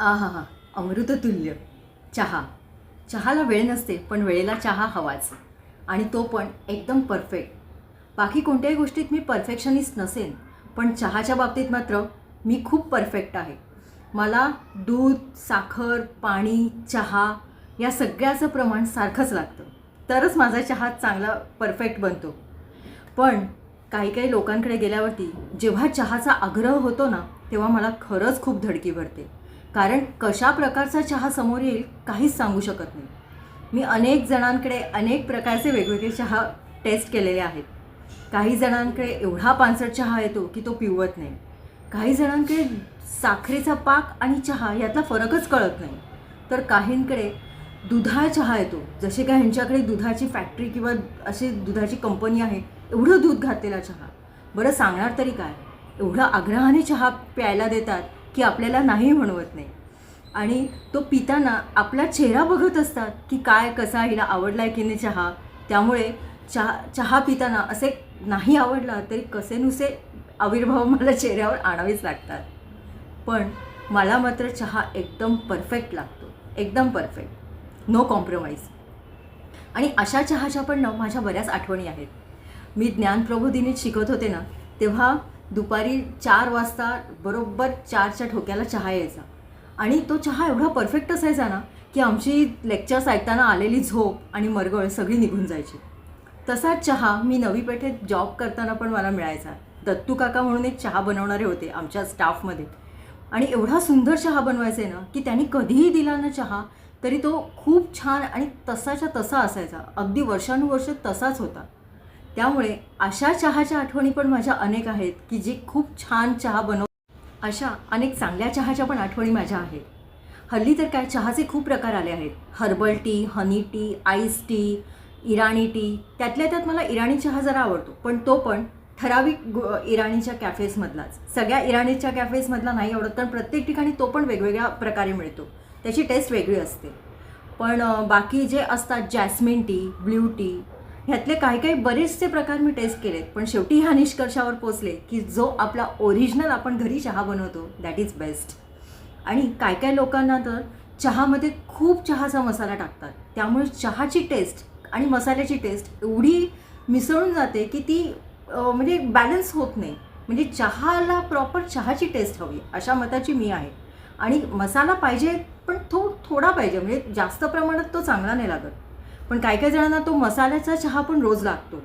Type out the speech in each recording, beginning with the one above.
आहा हा अमृततुल्य. चहा. चहाला वेळ नसते पण वेळेला चहा हवाच. आणि तो पण एकदम परफेक्ट बाकी कोणत्याही गोष्टीत मी परफेक्शनिस्ट नसेन पण चहाच्या बाबतीत मात्र मी खूप परफेक्ट आहे. मला दूध साखर पाणी चहा या सगळ्याचं प्रमाण सारखंच लागतं. तरच माझा चहा चांगला परफेक्ट बनतो. पण काही काही लोकांकडे गेल्यावरती जेव्हा चहाचा आग्रह होतो ना तेव्हा मला खरंच खूप धडकी भरते. कारण कशा प्रकारचा चहा समोर येईल काहीच सांगू शकत नाही. मी अनेक जणांकडे अनेक प्रकारचे वेगवेगळे चहा टेस्ट केलेले आहेत. काही जणांकडे एवढा पानसट चहा येतो की तो पिवत नाही. काही जणांकडे साखरेचा पाक आणि चहा यातला फरकच कळत नाही. तर काहींकडे दुधा चहा येतो. जसे का ह्यांच्याकडे दुधाची फॅक्टरी किंवा अशी दुधाची कंपनी आहे एवढं दूध घातलेला चहा. बरं सांगणार तरी काय? एवढं आग्रहाने चहा प्यायला देतात की आपल्याला नाही म्हणवत नाही. आणि तो पिताना आपला चेहरा बघत असतात की काय कसा हिला आवडला आहे की नाही चहा. त्यामुळे चहा चहा पिताना असे नाही आवडला तरी कसे नुसे आविर्भाव मला चेहऱ्यावर आणावेच लागतात. पण मला मात्र चहा एकदम परफेक्ट लागतो. एकदम परफेक्ट नो कॉम्प्रोमाइज आणि अशा चहाच्या पण ना माझ्या बऱ्याच आठवणी आहेत. मी ज्ञानप्रबोधिनीत शिकत होते ना तेव्हा दुपारी चार वाजता बरोबर चारच्या ठोक्याला चहा यायचा. आणि तो चहा एवढा परफेक्ट असायचा ना की आमची लेक्चर्स ऐकताना आलेली झोप आणि मरगळ सगळी निघून जायची. तसाच चहा मी नवी पेठेत जॉब करताना पण मला मिळायचा. दत्तू काका म्हणून एक चहा बनवणारे होते आमच्या स्टाफमध्ये. आणि एवढा सुंदर चहा बनवायचे ना की त्यांनी कधीही दिला ना चहा तरी तो खूप छान आणि तसाच्या तसा असायचा. अगदी वर्षानुवर्ष तसाच होता. त्यामुळे अशा चहाच्या आठवणी पण माझ्या अनेक आहेत की जी खूप छान चहा बनव अशा अनेक चांगल्या चहाच्या पण आठवणी माझ्या आहेत. हल्ली तर काय चहाचे खूप प्रकार आले आहेत. Herbal tea honey tea ice tea Irani tea. त्यातल्या त्यात मला इराणी चहा जरा आवडतो. पण तो पण ठराविक गो- इराणीच्या कॅफेजमधलाच सगळ्या इराणीच्या कॅफेजमधला नाही आवडत कारण प्रत्येक ठिकाणी तो पण वेगवेगळ्या प्रकारे मिळतो. त्याची टेस्ट वेगळी असते. पण बाकी जे असतात जॅस्मिन टी ब्ल्यू टी ह्यातले काही काही बरेचसे प्रकार मी टेस्ट केलेत पण शेवटी ह्या निष्कर्षावर पोचले की जो आपला ओरिजिनल आपण घरी चहा बनवतो दॅट इज बेस्ट आणि काय काय लोकांना तर चहामध्ये खूप चहाचा मसाला टाकतात. त्यामुळे चहाची टेस्ट आणि मसाल्याची टेस्ट एवढी मिसळून जाते की ती म्हणजे बॅलन्स होत नाही. म्हणजे चहाला प्रॉपर चहाची टेस्ट हवी अशा मताची मी आहे. आणि मसाला पाहिजे पण तो थोडा पाहिजे. म्हणजे जास्त प्रमाणात तो चांगला नाही लागत. पण काही काही जणांना तो मसाल्याचा चहा पण रोज लागतो.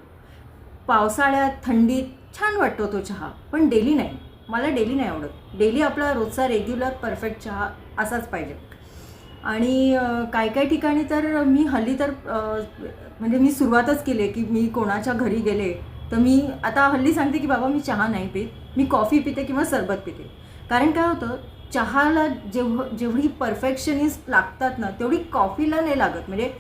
पावसाळ्यात थंडीत छान वाटतो तो चहा पण डेली नाही. मला डेली नाही आवडत. डेली आपला रोजचा रेग्युलर परफेक्ट चहा असाच पाहिजे. आणि काही काही ठिकाणी तर मी हल्ली तर म्हणजे मी सुरुवातच केली आहे की मी कोणाच्या घरी गेले तर मी आता हल्ली सांगते की बाबा मी चहा नाही पित. मी कॉफी पिते किंवा सरबत पिते. कारण काय होतं चहाला जेव्हा जेवढी परफेक्शनिस्ट लागतात ना तेवढी कॉफीला नाही लागत. म्हणजे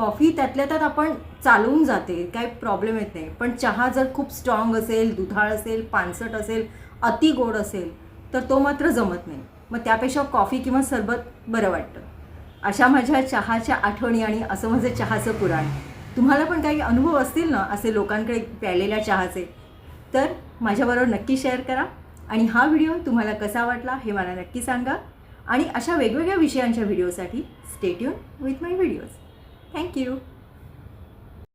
कॉफी त्यातल्या त्यात आपण चालवून जाते काही प्रॉब्लेम येत नाही. पण चहा जर खूप स्ट्रॉंग असेल दुधाळ असेल पानसट असेल अति गोड असेल तर तो मात्र जमत नाही. मग त्यापेक्षा कॉफी किंवा सरबत बरं वाटतं. अशा माझ्या चहाच्या आठवणी आणि असं माझं चहाचं पुराण. तुम्हाला पण काही अनुभव असतील ना असे लोकांकडे प्यायलेल्या चहाचे तर माझ्याबरोबर नक्की शेअर करा. आणि हा व्हिडिओ तुम्हाला कसा वाटला हे मला नक्की सांगा. आणि अशा वेगवेगळ्या विषयांच्या व्हिडिओसाठी stay tuned with my videos Thank you.